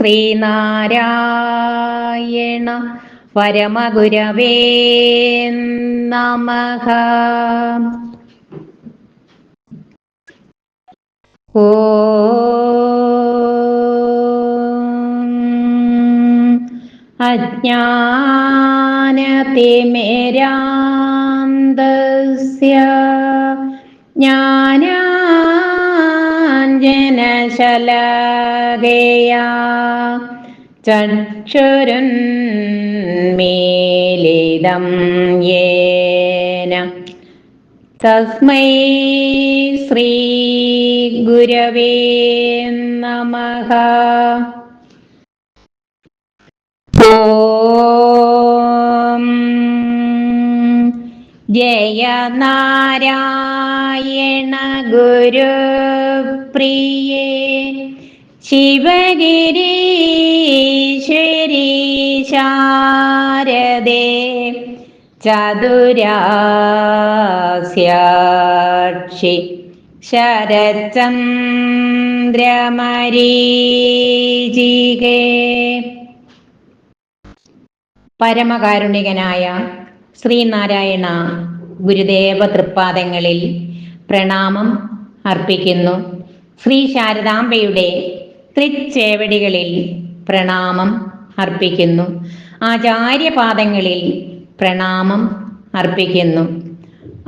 ശ്രീനാരായണ പരമഗുരവേ നമഃ ഓ അജ്ഞാനതിമിരാന്തസ്യ ജ്ഞാനാഞ്ജനശലകയാ ചക്ഷുരുന്മീലിതം യേന. തസ്മൈ ശ്രീ ഗുരവേ നമഃ. ജയ നാരായണ ഗുരുപ്രിയേ ശിവഗിരീശ്വരി ശാരദേ. ചതുരാസ്യാക്ഷി പരമകാരുണികനായ ശ്രീനാരായണ ഗുരുദേവ തൃപ്പാദങ്ങളിൽ പ്രണാമം അർപ്പിക്കുന്നു. ശ്രീ ശാരദാംബയുടെ തൃച്ചേവടികളിൽ പ്രണാമം അർപ്പിക്കുന്നു. ആചാര്യപാദങ്ങളിൽ പ്രണാമം അർപ്പിക്കുന്നു.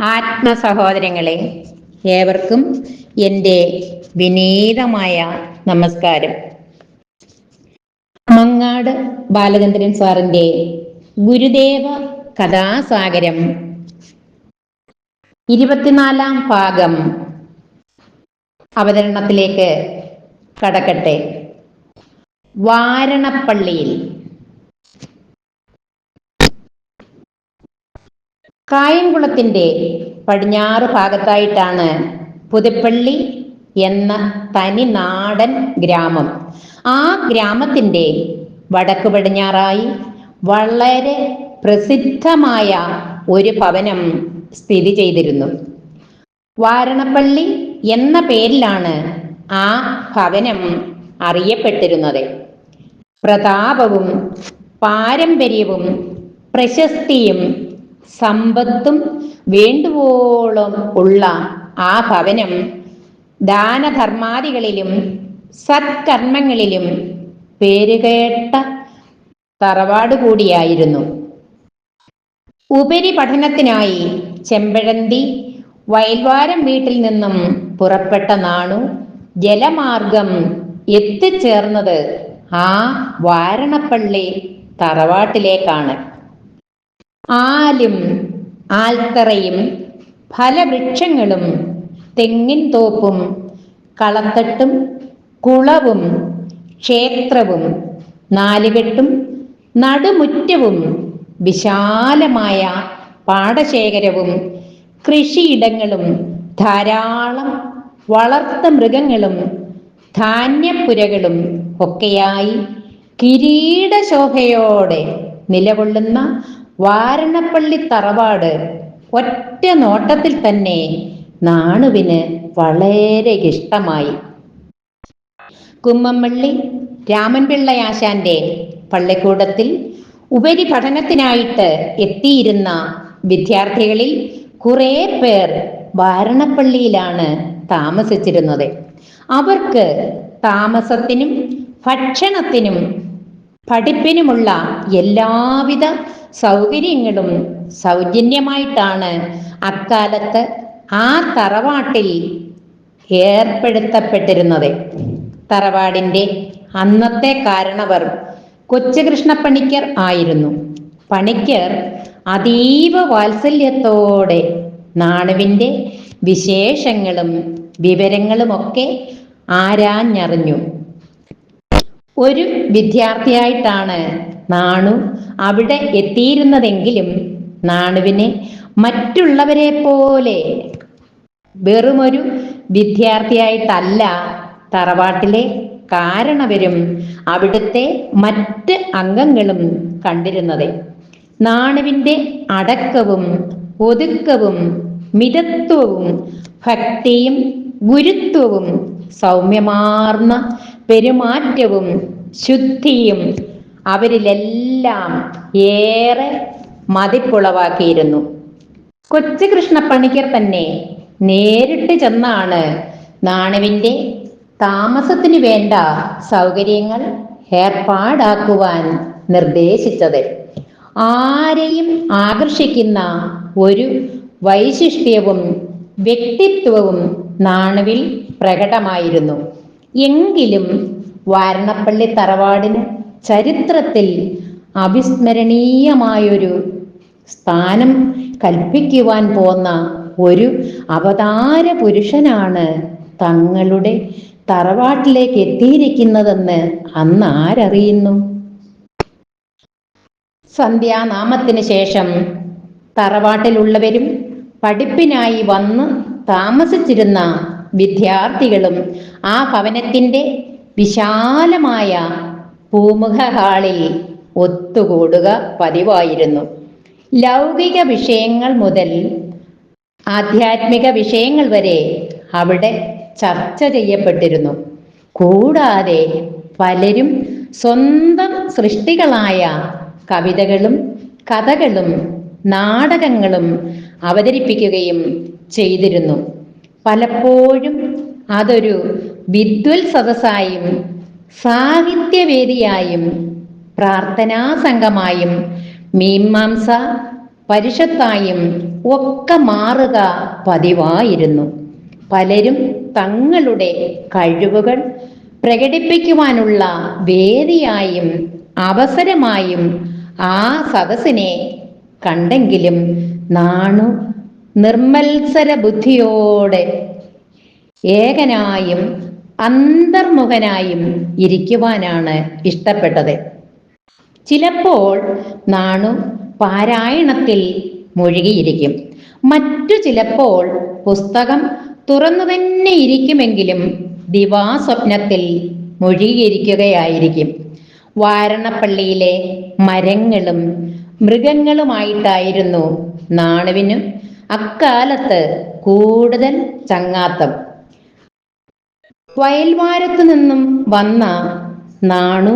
ആത്മസഹോദരങ്ങളെ ഏവർക്കും എന്റെ വിനീതമായ നമസ്കാരം. മങ്ങാട് ബാലചന്ദ്രൻ സാറിന്റെ ഗുരുദേവ കഥാസാഗരം ഇരുപത്തിനാലാം ഭാഗം അവതരണത്തിലേക്ക് കടക്കട്ടെ. വാരണപ്പള്ളിയിൽ. കായംകുളത്തിന്റെ പടിഞ്ഞാറ് ഭാഗത്തായിട്ടാണ് പുതുപ്പള്ളി എന്ന തനി നാടൻ ഗ്രാമം. ആ ഗ്രാമത്തിന്റെ വടക്ക് പടിഞ്ഞാറായി വളരെ പ്രസിദ്ധമായ ഒരു ഭവനം സ്ഥിതി ചെയ്തിരുന്നു. വാരണപ്പള്ളി എന്ന പേരിലാണ് ആ ഭവനം അറിയപ്പെട്ടിരുന്നത്. പ്രതാപവും പാരമ്പര്യവും പ്രശസ്തിയും സമ്പത്തും വേണ്ടുവോളം ഉള്ള ആ ഭവനം ദാനധർമാദികളിലും സത്കർമ്മങ്ങളിലും പേരുകേട്ട തറവാട് കൂടിയായിരുന്നു ഉപരിപഠനത്തിനായി ചെമ്പഴന്തി വയൽവാരം വീട്ടിൽ നിന്നും പുറപ്പെട്ട നാണു ജലമാർഗം എത്തിച്ചേർന്നത് ആ വാരണപ്പള്ളി തറവാട്ടിലേക്കാണ്. ആലും ആൽത്തറയും ഫലവൃക്ഷങ്ങളും തെങ്ങിൻ തോപ്പും കളത്തട്ടും കുളവും ക്ഷേത്രവും നാലുകെട്ടും നടുമുറ്റവും വിശാലമായ പാടശേഖരവും കൃഷിയിടങ്ങളും ധാരാളം വളർത്ത മൃഗങ്ങളും ധാന്യപ്പുരകളും ഒക്കെയായി കിരീടശോഭയോടെ നിലകൊള്ളുന്ന വാരണപ്പള്ളി തറവാട് ഒറ്റ നോട്ടത്തിൽ തന്നെ നാണുവിന് വളരെ ഇഷ്ടമായി. കുമ്മമ്പള്ളി രാമൻപിള്ളയാശാന്റെ പള്ളിക്കൂടത്തിൽ ഉപരിപഠനത്തിനായിട്ട് എത്തിയിരുന്ന വിദ്യാർത്ഥികളിൽ കുറെ പേർ വാരണപ്പള്ളിയിലാണ് താമസിച്ചിരുന്നത്. അവർക്ക് താമസത്തിനും ഭക്ഷണത്തിനും പഠിപ്പിനുമുള്ള എല്ലാവിധ സൗകര്യങ്ങളും സൗജന്യമായിട്ടാണ് അക്കാലത്ത് ആ തറവാട്ടിൽ ഏർപ്പെടുത്തപ്പെട്ടിരുന്നത്. തറവാടിന്റെ അന്നത്തെ കാരണവർ കൊച്ചുകൃഷ്ണ പണിക്കർ ആയിരുന്നു. പണിക്കർ അതീവ വാത്സല്യത്തോടെ നാണുവിന്റെ വിശേഷങ്ങളും വിവരങ്ങളുമൊക്കെ ആരാഞ്ഞറിഞ്ഞു. ഒരു വിദ്യാർത്ഥിയായിട്ടാണ് നാണു അവിടെ എത്തിയിരുന്നതെങ്കിലും നാണുവിനെ മറ്റുള്ളവരെ പോലെ വെറുമൊരു വിദ്യാർത്ഥിയായിട്ടല്ല തറവാട്ടിലെ കാരണവരും അവിടുത്തെ മറ്റ് അംഗങ്ങളും കണ്ടിരുന്നത്. നാണുവിന്റെ അടക്കവും ഒതുക്കവും മിതത്വവും ഭക്തിയും ഗുരുത്വവും സൗമ്യമാർന്ന പെരുമാറ്റവും ശുദ്ധിയും അവരിലെല്ലാം ഏറെ മതിപ്പുളവാക്കിയിരുന്നു. കൊച്ചു കൃഷ്ണപ്പണിക്കർ തന്നെ നേരിട്ട് ചെന്നാണ് നാണുവിന്റെ താമസത്തിന് വേണ്ട സൗകര്യങ്ങൾ ഏർപ്പാടാക്കുവാൻ നിർദ്ദേശിച്ചത്. ആരെയും ആകർഷിക്കുന്ന ഒരു വൈശിഷ്ട്യവും വ്യക്തിത്വവും നാണുവിൽ പ്രകടമായിരുന്നു. എങ്കിലും വാരണപ്പള്ളി തറവാടിന് ചരിത്രത്തിൽ അവിസ്മരണീയമായൊരു സ്ഥാനം കൽപ്പിക്കുവാൻ പോന്ന ഒരു അവതാര പുരുഷനാണ് തങ്ങളുടെ തറവാട്ടിലേക്ക് എത്തിയിരിക്കുന്നതെന്ന് അന്ന് ആരറിയുന്നു? സന്ധ്യാനാമത്തിന് ശേഷം തറവാട്ടിലുള്ളവരും പഠിപ്പിനായി വന്ന് താമസിച്ചിരുന്ന വിദ്യാർത്ഥികളും ആ ഭവനത്തിന്റെ വിശാലമായ പൂമുഖ ഹാളിൽ ഒത്തുകൂടുക പതിവായിരുന്നു. ലൗകിക വിഷയങ്ങൾ മുതൽ ആധ്യാത്മിക വിഷയങ്ങൾ വരെ അവിടെ ചർച്ച ചെയ്യപ്പെട്ടിരുന്നു. കൂടാതെ പലരും സ്വന്തം സൃഷ്ടികളായ കവിതകളും കഥകളും നാടകങ്ങളും അവതരിപ്പിക്കുകയും ചെയ്തിരുന്നു. പലപ്പോഴും അതൊരു വിദ്വൽ സദസ്സായും സാഹിത്യവേദിയായും പ്രാർത്ഥനാ സംഘമായും മീമാംസ പരിഷത്തായും ഒക്കെ മാറുക പതിവായിരുന്നു. പലരും തങ്ങളുടെ കഴിവുകൾ പ്രകടിപ്പിക്കുവാനുള്ള വേദിയായും അവസരമായും ആ സദസ്സിനെ കണ്ടെങ്കിലും നാണു നിർമ്മത്സര ബുദ്ധിയോടെ ഏകനായും അന്തർമുഖനായും ഇരിക്കുവാനാണ് ഇഷ്ടപ്പെട്ടത്. ചിലപ്പോൾ നാണു പാരായണത്തിൽ മുഴുകിയിരിക്കും. മറ്റു ചിലപ്പോൾ പുസ്തകം തുറന്നു തന്നെ ഇരിക്കുമെങ്കിലും ദിവാസ്വപ്നത്തിൽ മുഴുകിയിരിക്കുകയായിരിക്കും. വാരണപ്പള്ളിയിലെ മരങ്ങളും മൃഗങ്ങളുമായിട്ടായിരുന്നു നാണുവിനും അക്കാലത്ത് കൂടുതൽ ചങ്ങാത്തം. വയൽവാരത്തു നിന്നും വന്ന നാണു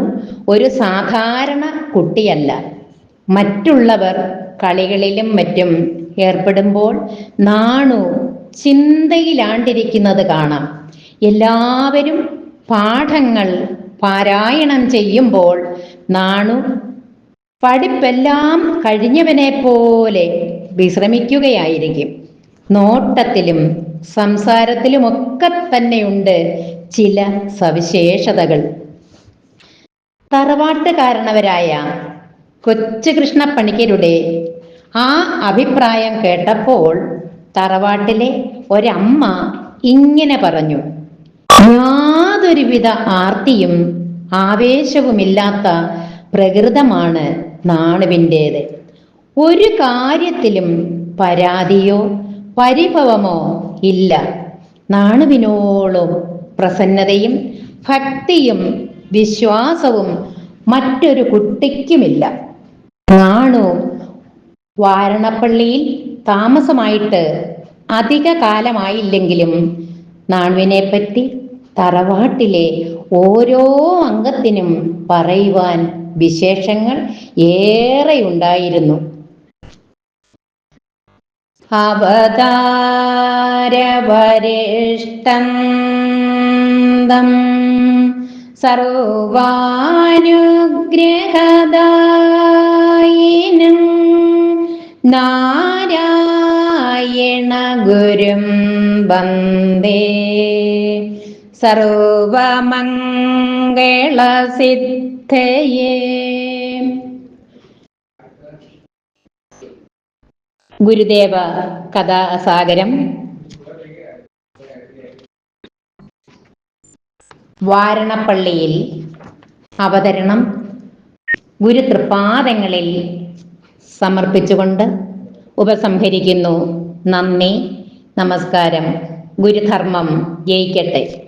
ഒരു സാധാരണ കുട്ടിയല്ല. മറ്റുള്ളവർ കളികളിലും മറ്റും ഏർപ്പെടുമ്പോൾ നാണു ചിന്തയിലാണ്ടിരിക്കുന്നത് കാണാം. എല്ലാവരും പാഠങ്ങൾ പാരായണം ചെയ്യുമ്പോൾ നാണു പഠിപ്പെല്ലാം കഴിഞ്ഞവനെ പോലെ വിശ്രമിക്കുകയായിരിക്കും. നോട്ടത്തിലും സംസാരത്തിലുമൊക്കെ തന്നെയുണ്ട് ചില സവിശേഷതകൾ. തറവാട്ടുകാരണവരായ കൊച്ചു കൃഷ്ണപ്പണിക്കരുടെ ആ അഭിപ്രായം കേട്ടപ്പോൾ തറവാട്ടിലെ ഒരമ്മ ഇങ്ങനെ പറഞ്ഞു യാതൊരുവിധ ആർത്തിയും ആവേശവുമില്ലാത്ത പ്രകൃതമാണ് നാണുവിന്റേത്. ഒരു കാര്യത്തിലും പരാതിയോ പരിഭവമോ ഇല്ല. നാണുവിനോളം പ്രസന്നതയും ഭക്തിയും വിശ്വാസവും മറ്റൊരു കുട്ടിക്കുമില്ല. നാണു വാരണപ്പള്ളിയിൽ താമസമായിട്ട് അധിക കാലമായില്ലെങ്കിലും നാണുവിനെ പറ്റി തറവാട്ടിലെ ഓരോ അംഗത്തിനും പറയുവാൻ വിശേഷങ്ങൾ ഏറെയുണ്ടായിരുന്നു. അവതാരവരിഷ്ടം സർവാനുഗ്രഹദായിനം നാരായണ ഗുരും വന്ദേ. സർവമംഗളസിദ്ധയേ. ഗുരുദേവ കഥാസാഗരം. വാരണപ്പള്ളിയിൽ അവതരണം ഗുരു ഗുരുതൃപാദങ്ങളിൽ സമർപ്പിച്ചുകൊണ്ട് ഉപസംഹരിക്കുന്നു. നന്ദി നമസ്കാരം. ഗുരുധർമ്മം ജയിക്കട്ടെ.